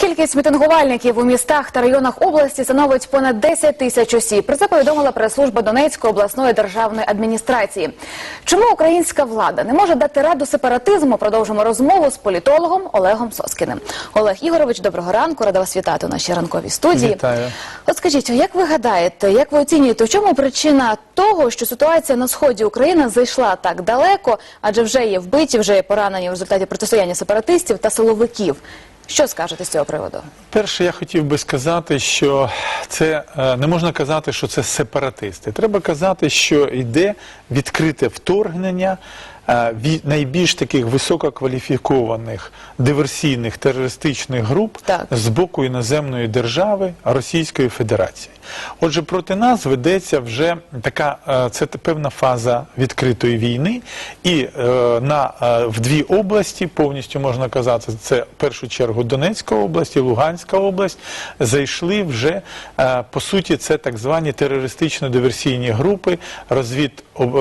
Кількість мітингувальників у містах та районах області становить понад 10 тисяч осіб. Про це повідомила прес-служба Донецької обласної державної адміністрації. Чому українська влада не може дати раду сепаратизму? Продовжимо розмову з політологом Олегом Соскіним. Олег Ігорович, доброго ранку. Рада вас вітати у нашій ранковій студії. Вітаю. От скажіть, як ви гадаєте, як ви оцінюєте, в чому причина того, що ситуація на сході України зайшла так далеко, адже вже є вбиті, вже є поранені в результаті протистояння сепаратистів та силовиків? Що скажете з цього приводу? Перше, я хотів би сказати, що це е, не можна казати, що це сепаратисти. Треба казати, що йде відкрите вторгнення найбільш таких висококваліфікованих диверсійних терористичних груп Так. з боку іноземної держави Російської Федерації. Отже, проти нас ведеться вже така е, це певна фаза відкритої війни, і е, на е, в дві області повністю можна казати, це в першу чергу Донецька область і Луганська область зайшли вже е, по суті, це так звані терористично-диверсійні групи розвід об-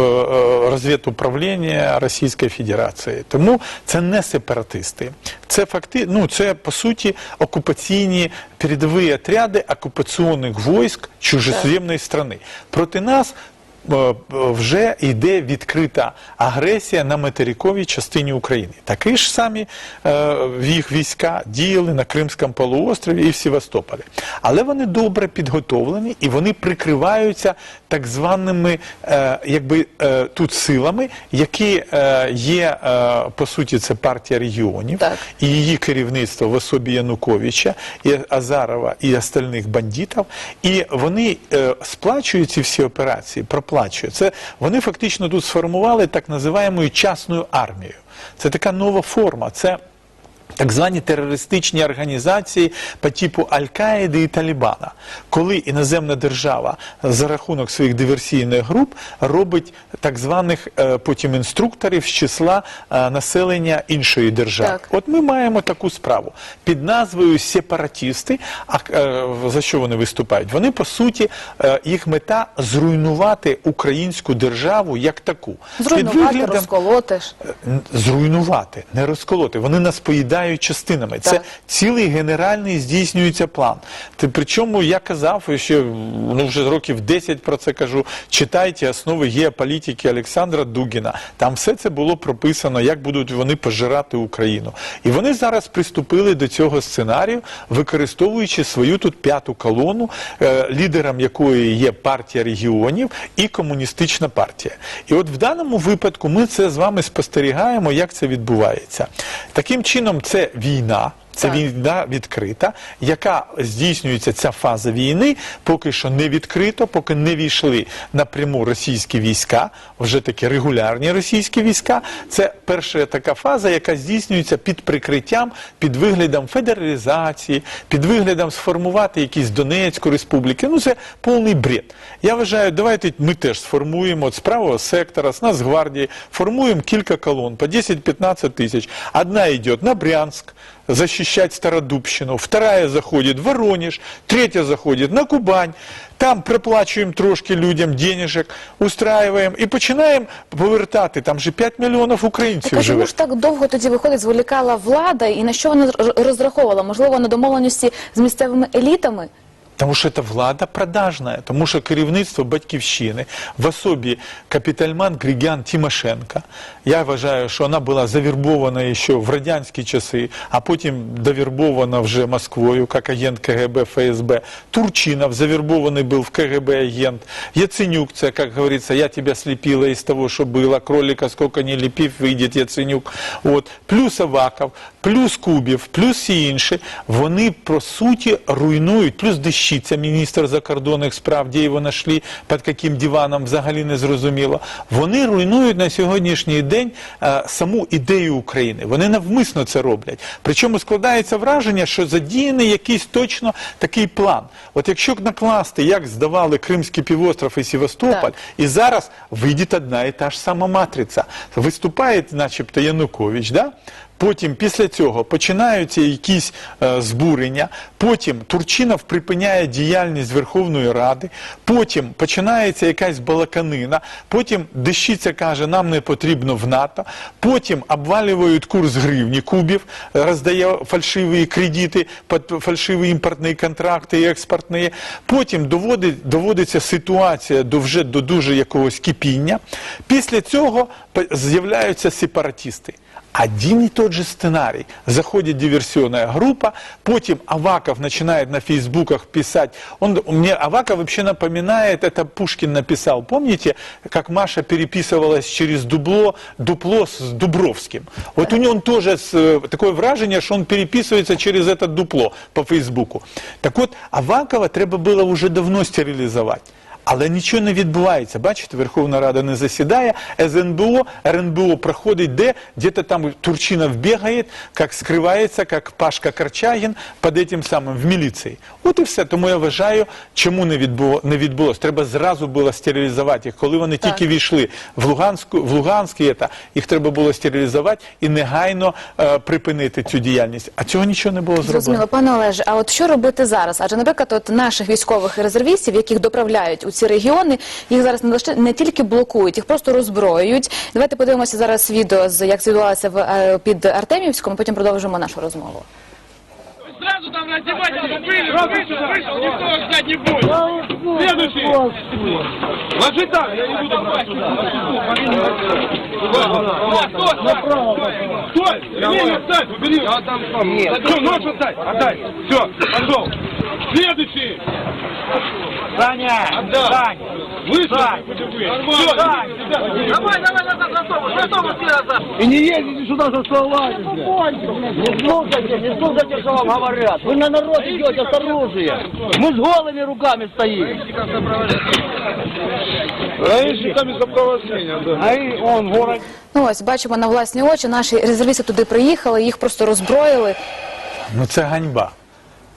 Російської Федерації. Тому це не сепаратисти. Це факти, ну це по суті окупаційні передові отряди окупаційних військ чужоземної країни. Проти нас вже йде відкрита агресія на материковій частині України. Такі ж самі е, їх війська діяли на Кримському полуострові і в Севастополі. Але вони добре підготовлені і вони прикриваються так званими е, якби, е, тут силами, які е, є, е, по суті, це партія регіонів Так. і її керівництво в особі Януковича, і Азарова, і остальних бандитів, і вони е, сплачують ці всі операції, проплачують. Це вони фактично тут сформували так називаємо частну армію. Це така нова форма. Це так звані терористичні організації по типу Аль-Каїди і Талібана, коли іноземна держава за рахунок своїх диверсійних груп робить так званих е, потім інструкторів з числа е, населення іншої держави. Так. От ми маємо таку справу під назвою сепаратісти. А е, за що вони виступають? Вони по суті їх мета зруйнувати українську державу як таку. Зруйнувати, виглядом- розколоти ж. Зруйнувати, не розколоти. Вони нас поїдають частинами. Це цілий генеральний здійснюється план. Ти, причому я казав, і ще ну, вже років 10 про це кажу. Читайте основи геополітики Олександра Дугіна. Там все це було прописано, як будуть вони пожирати Україну. І вони зараз приступили до цього сценарію, використовуючи свою тут п'яту колону, е, лідером якої є партія регіонів і комуністична партія. І от в даному випадку ми це з вами спостерігаємо, як це відбувається. Таким чином, це війна. Це Так. війна відкрита, яка здійснюється ця фаза війни, поки що не відкрито, поки не війшли напряму російські війська, вже такі регулярні російські війська. Це перша така фаза, яка здійснюється під прикриттям, під виглядом федералізації, під виглядом сформувати якісь Донецьку республіки. Ну це повний бред. Я вважаю, давайте ми теж сформуємо от з правого сектора, з Нацгвардії, формуємо кілька колон по 10-15 тисяч. Одна йде на Брянськ, защищать Стародубщину, вторая заходит в Воронеж, третья заходит на Кубань, там приплачуємо трошки людям денежек, устраиваем і починаємо повертати, там же 5 мільйонів українців Так а живе. ж так довго тоді виходить, зволікала влада і на що вона роз- розраховувала? Можливо, на домовленості з місцевими елітами? Тому що це влада продажна, тому що керівництво батьківщини в особі капітальман Григян Тимошенка. Я вважаю, що вона була завірбована ще в радянські часи, а потім довірбована вже Москвою, як агент КГБ, ФСБ. Турчинов завірбований був в КГБ агент. Яценюк, це, як говориться, я тебе сліпила із того, що було, кролика сколько не ліпів, вийде Яценюк. От. Плюс Аваков, плюс Кубів, плюс всі інші, вони, по суті, руйнують, плюс Дещиця, міністр закордонних справ, де його знайшли, під яким диваном, взагалі не зрозуміло. Вони руйнують на сьогоднішній день е, саму ідею України. Вони навмисно це роблять. Причому складається враження, що задіяний якийсь точно такий план. От якщо накласти, як здавали Кримський півостров і Севастополь, Так. і зараз вийде одна і та ж сама матриця. Виступає, начебто, Янукович, да? Потім після цього починаються якісь е, збурення. Потім Турчинов припиняє діяльність Верховної Ради. Потім починається якась балаканина. Потім Дещиця каже, нам не потрібно в НАТО. Потім обвалюють курс гривні кубів, е, роздає фальшиві кредити фальшиві імпортні контракти і експортні. Потім доводить, доводиться ситуація до вже до дуже якогось кипіння. Після цього з'являються сепаратисти Один и тот же сценарий. Заходит диверсионная группа, потом Аваков начинает на фейсбуках писать. Он, мне Аваков вообще напоминает, это Пушкин написал. Помните, как Маша переписывалась через дубло, дупло с Дубровским? Вот у него он тоже с, э, такое вражение, что он переписывается через это дупло по Фейсбуку. Так вот, Авакова треба було вже давно стерилізувати. Але нічого не відбувається. Бачите, Верховна Рада не засідає, СНБО, РНБО проходить де, где-то там Турчинов бігає, як скривається, як Пашка Корчагін під этим самим в міліції. От і все. Тому я вважаю, чому не, відбуло, не відбулося. Треба зразу було стерилізувати їх. Коли вони Так. тільки війшли в Луганську, в Луганськ, і це, їх треба було стерилізувати і негайно е, припинити цю діяльність. А цього нічого не було зроблено. Зрозуміло, пане Олеже, а от що робити зараз? Адже, наприклад, от наших військових резервістів, яких доправляють у ці регіони, їх зараз не лише не тільки блокують, їх просто роззброюють. Давайте подивимося зараз відео з як це відбувалося в е, під Артемівськом. Потім продовжимо нашу розмову. Сразу там раздевать, были, вышел, вышел, никто вас ждать не будет. Следующий. Ложи так, я не буду брать сюда. Стой, стой, стой. Стой, ремень отдай, убери. Я там сам, нет. Все, нож отдай, отдай. Все, пошел. Следующий. Саня! Отдай. Сань! Вышел. Сань. Все, Сань. Давай, давай, назад, назад, назад, назад. И не ездите сюда за столами! Не слушайте, не слушайте, что вам говорят! Вы на народ идете с оружием! Мы с голыми руками стоим! Гаишниками сопровождения, да. А и он город Ну ось бачимо на власні очі. Наші резервісти туди приїхали, їх просто роззброїли. Ну це ганьба.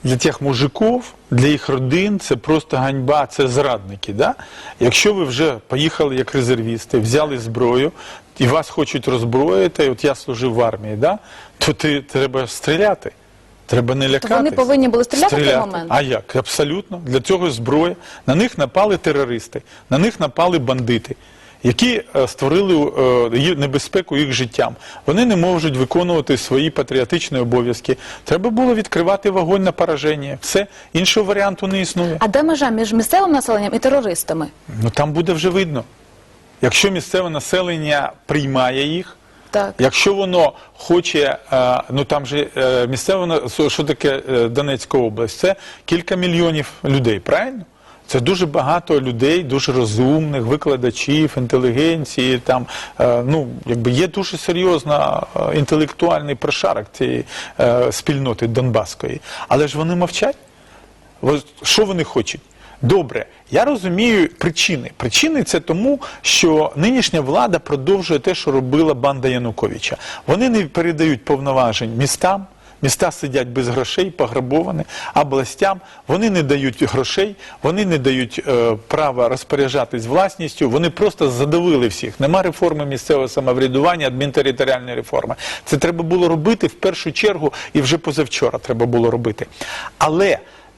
Для тих мужиків, для їх родин це просто ганьба, це зрадники. Да? Якщо ви вже поїхали як резервісти, взяли зброю і вас хочуть роззброїти, от я служив в армії, да? то ти, треба стріляти. Треба не лякатись. вони повинні були стріляти в той момент? А як? Абсолютно. Для цього зброя. На них напали терористи, на них напали бандити, які е, створили е, небезпеку їх життям. Вони не можуть виконувати свої патріотичні обов'язки. Треба було відкривати вогонь на пораження. Все, іншого варіанту не існує. А де межа між місцевим населенням і терористами? Ну там буде вже видно. Якщо місцеве населення приймає їх, Так. Якщо воно хоче, е, ну там же е, місцево на- що- таке Донецька область? Це кілька мільйонів людей, правильно? Це дуже багато людей, дуже розумних, викладачів, інтелігенції. Там е, ну якби є дуже серйозна е, інтелектуальний прошарок цієї е, спільноти Донбаської. Але ж вони мовчать. Що вони хочуть? Добре, я розумію причини. Причини це тому, що нинішня влада продовжує те, що робила банда Януковича. Вони не передають повноважень містам. Міста сидять без грошей, пограбовані, областям. Вони не дають грошей, вони не дають е, права розпоряджатись власністю. Вони просто задавили всіх. Нема реформи місцевого самоврядування, адмінтериторіальної реформи. Це треба було робити в першу чергу, і вже позавчора треба було робити. Але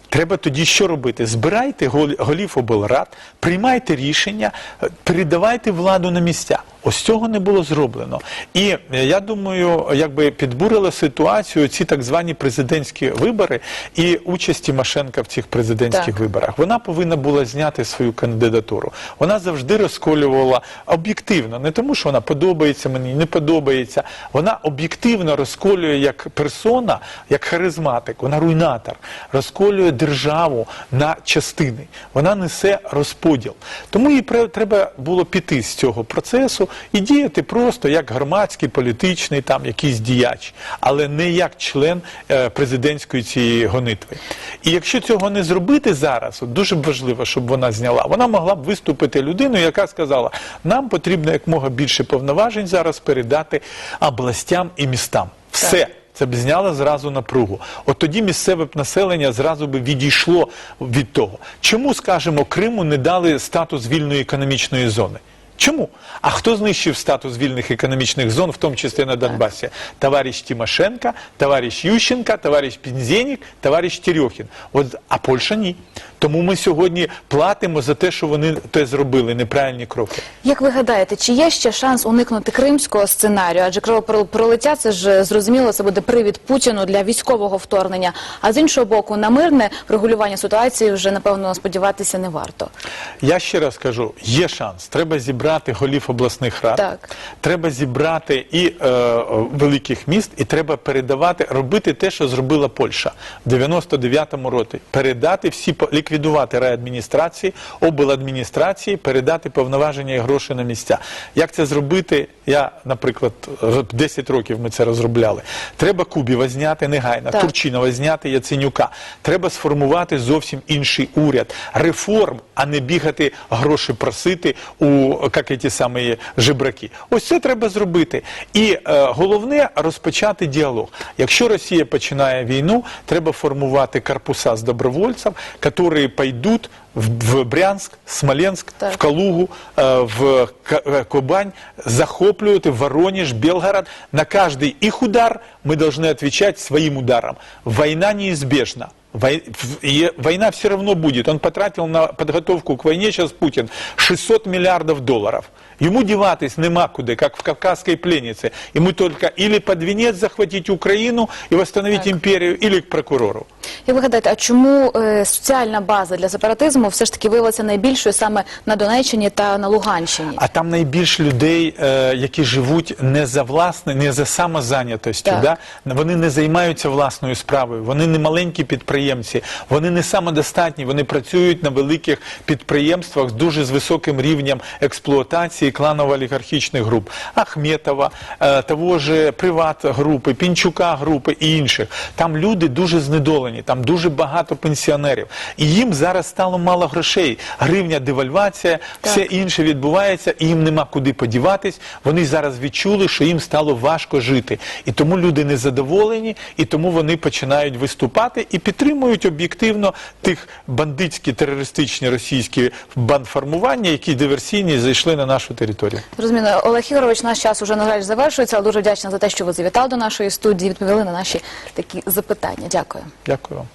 Треба тоді що робити? Збирайте гол- голів облрад, приймайте рішення, е, передавайте владу на місця. Ось цього не було зроблено. І е, я думаю, якби підбурила ситуацію ці так звані президентські вибори і участь Тимошенка в цих президентських Так. виборах. Вона повинна була зняти свою кандидатуру. Вона завжди розколювала об'єктивно, не тому, що вона подобається мені, не подобається. Вона об'єктивно розколює як персона, як харизматик, вона руйнатор, розколює державу на частини. Вона несе розподіл. Тому їй треба було піти з цього процесу і діяти просто як громадський, політичний там якийсь діяч, але не як член е, президентської цієї гонитви. І якщо цього не зробити зараз, дуже б важливо, щоб вона зняла, вона могла б виступити людиною, яка сказала, нам потрібно якмога більше повноважень зараз передати областям і містам. Все. Це б зняло зразу напругу. От тоді місцеве населення зразу би відійшло від того. Чому, скажімо, Криму не дали статус вільної економічної зони? Чому? А хто знищив статус вільних економічних зон, в тому числі на Донбасі? Товариш Тимошенко, товариш Ющенко, товариш Пінзенік, товариш Терехін. От, а Польща ні. Тому ми сьогодні платимо за те, що вони те зробили, неправильні кроки. Як ви гадаєте, чи є ще шанс уникнути кримського сценарію? Адже кровопролиття це ж зрозуміло, це буде привід Путіну для військового вторгнення. А з іншого боку, на мирне врегулювання ситуації вже напевно сподіватися не варто. Я ще раз кажу, є шанс. Треба зібрати голів обласних рад, Так. треба зібрати і е, е, великих міст, і треба передавати, робити те, що зробила Польща в 99-му році. Передати всі по- ліквідувати райадміністрації, обладміністрації, передати повноваження і гроші на місця. Як це зробити? Я, наприклад, р- 10 років ми це розробляли. Треба Кубіва зняти негайно, Так. Турчинова зняти Яценюка. Треба сформувати зовсім інший уряд, реформ, а не бігати гроші просити у як ті самі жебраки. Ось це треба зробити. І е, головне розпочати діалог. Якщо Росія починає війну, треба формувати корпуса з добровольців, які пойдуть в, в Брянськ, Смоленськ, Так. в Калугу, э, в К- э, Кубань, захоплюют и в Воронеж, Белгород. На каждый их удар мы должны отвечать своим ударом. Война неизбежна. Вой- в- и Война все равно будет. Он потратил на подготовку к войне сейчас Путин 600 миллиардов долларов. Ему деватись нема куда, як в кавказской пленнице. Ему только или под венец захватить Украину и восстановить империю, или к прокурору. Як ви гадаєте, а чому е, соціальна база для сепаратизму все ж таки виявилася найбільшою саме на Донеччині та на Луганщині? А там найбільше людей, е, які живуть не за власне, не за самозайнятостю. Да? Вони не займаються власною справою, вони не маленькі підприємці, вони не самодостатні, вони працюють на великих підприємствах з дуже з високим рівнем експлуатації кланово-олігархічних груп. Ахметова, е, того ж Приват-групи, Пінчука групи і інших. Там люди дуже знедолені, там дуже багато пенсіонерів. І їм зараз стало мало грошей. Гривня девальвація, все інше відбувається, і їм нема куди подіватись. Вони зараз відчули, що їм стало важко жити. І тому люди незадоволені, і тому вони починають виступати і підтримують об'єктивно тих бандитські терористичні російські бандформування, які диверсійні зайшли на нашу територію. Зрозуміло, Олег Ігорович, наш час уже на жаль завершується, але дуже вдячна за те, що ви завітали до нашої студії, відповіли на наші такі запитання. Дякую. Дякую вам.